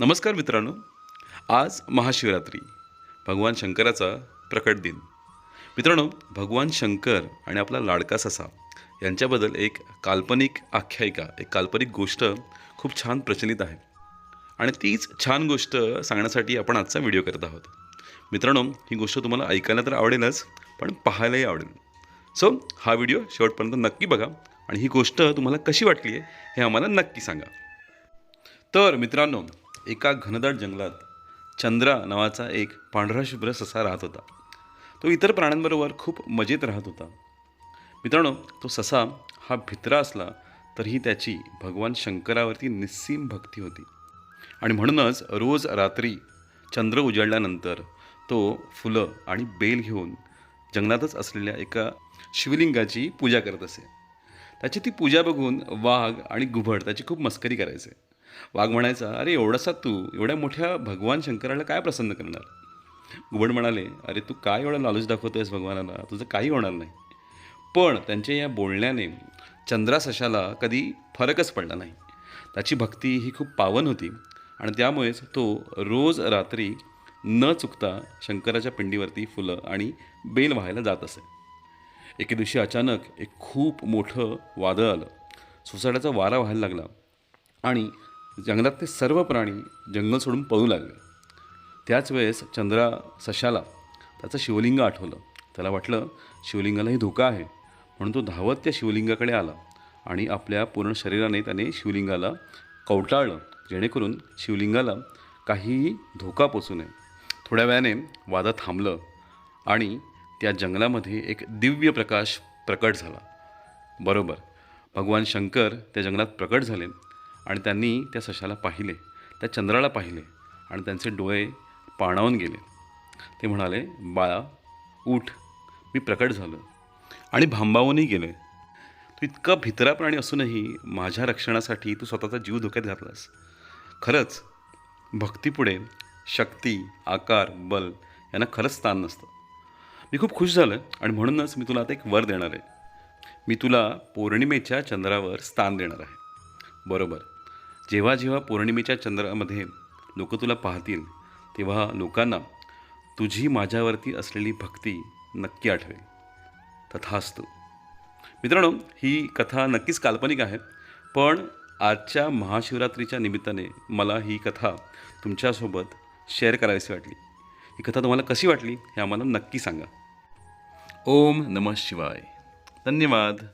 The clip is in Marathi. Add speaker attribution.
Speaker 1: नमस्कार मित्रांनो. आज महाशिवरात्री. भगवान शंकराचा प्रकट दिन. मित्रांनो भगवान शंकर आणि आपला लाडका ससा यांच्याबद्दल एक काल्पनिक आख्यायिका एक काल्पनिक गोष्ट खूप छान प्रचलित आहे. आणि तीच छान गोष्ट सांगण्यासाठी आपण आजचा व्हिडिओ करत आहोत. मित्रांनो ही गोष्ट तुम्हाला ऐकायला तर आवडेलच पण पाहायलाही आवडेल. सो हा व्हिडिओ शेवटपर्यंत नक्की बघा आणि ही गोष्ट तुम्हाला कशी वाटली आहे हे आम्हाला नक्की सांगा. तर मित्रांनो एका घनदाट जंगलात चंद्रा नावाचा एक पांढरा शुभ्र ससा राहत होता. तो इतर प्राण्यांबरोबर खूप मजेत राहत होता. मित्रांनो तो ससा हा भित्रा असला तरीही त्याची भगवान शंकरावरती निस्सीम भक्ती होती. आणि म्हणूनच रोज रात्री चंद्र उजळल्यानंतर तो फुलं आणि बेल घेऊन जंगलातच असलेल्या एका शिवलिंगाची पूजा करत असे. त्याची ती पूजा बघून वाघ आणि गुभड त्याची खूप मस्करी करायचे. वाघ म्हणायचा अरे एवढासा तू? एवढ्या मोठ्या भगवान शंकराला काय प्रसन्न करणार? घुबड म्हणाले अरे तू काय एवढा लालूच दाखवतोयस भगवानाला? तुझं काही होणार नाही. पण त्यांच्या या बोलण्याने चंद्रासशाला कधी फरकच पडला नाही. त्याची भक्ती ही खूप पावन होती आणि त्यामुळेच तो रोज रात्री न चुकता शंकराच्या पिंडीवरती फुलं आणि बेल व्हायला जात असे. एके दिवशी अचानक एक खूप मोठं वादळ आलं. सोसाट्याचा वारा व्हायला लागला आणि जंगलातले सर्व प्राणी जंगल सोडून पळू लागले. त्याच वेळेस चंद्रा सशाला त्याचं शिवलिंग आठवलं. त्याला वाटलं शिवलिंगालाही धोका आहे. म्हणून तो धावत त्या शिवलिंगाकडे आला आणि आपल्या पूर्ण शरीराने त्याने शिवलिंगाला कवटाळलं जेणेकरून शिवलिंगाला काहीही धोका पोचू नये. थोड्या वेळाने वादा थांबलं आणि त्या जंगलामध्ये एक दिव्य प्रकाश प्रकट झाला. बरोबर भगवान शंकर त्या जंगलात प्रकट झाले. आणि त्यांनी त्या सशाला पाहिले त्या चंद्राला पाहिले आणि त्यांचे डोळे पाणावून गेले. ते म्हणाले बाळा उठ. मी प्रकट झालो आणि भांबावूनही गेले. तू इतका भित्रा प्राणी असूनही माझ्या रक्षणासाठी तू स्वतःचा जीव धोक्यात घातलास. खरंच भक्तीपुढे शक्ती आकार बल यांना खरंच स्थान नसतं. मी खूप खुश झालं आणि म्हणूनच मी तुला आता एक वर देणार आहे. मी तुला पौर्णिमेच्या चंद्रावर स्थान देणार आहे. बरोबर. जेव्हा जेव्हा पौर्णिमेच्या चंद्रामध्ये लोक तुला पाहतील तेव्हा लोकांना तुझी माझ्यावरती असलेली भक्ती नक्की आठवेल. तथास्तु. मित्रांनो ही कथा नक्कीच काल्पनिक आहे पण आजच्या महाशिवरात्रीच्या निमित्ताने मला ही कथा तुमच्यासोबत शेअर करावीशी वाटली. ही कथा तुम्हाला कशी वाटली हे आम्हाला नक्की सांगा. ओम नमः शिवाय. धन्यवाद.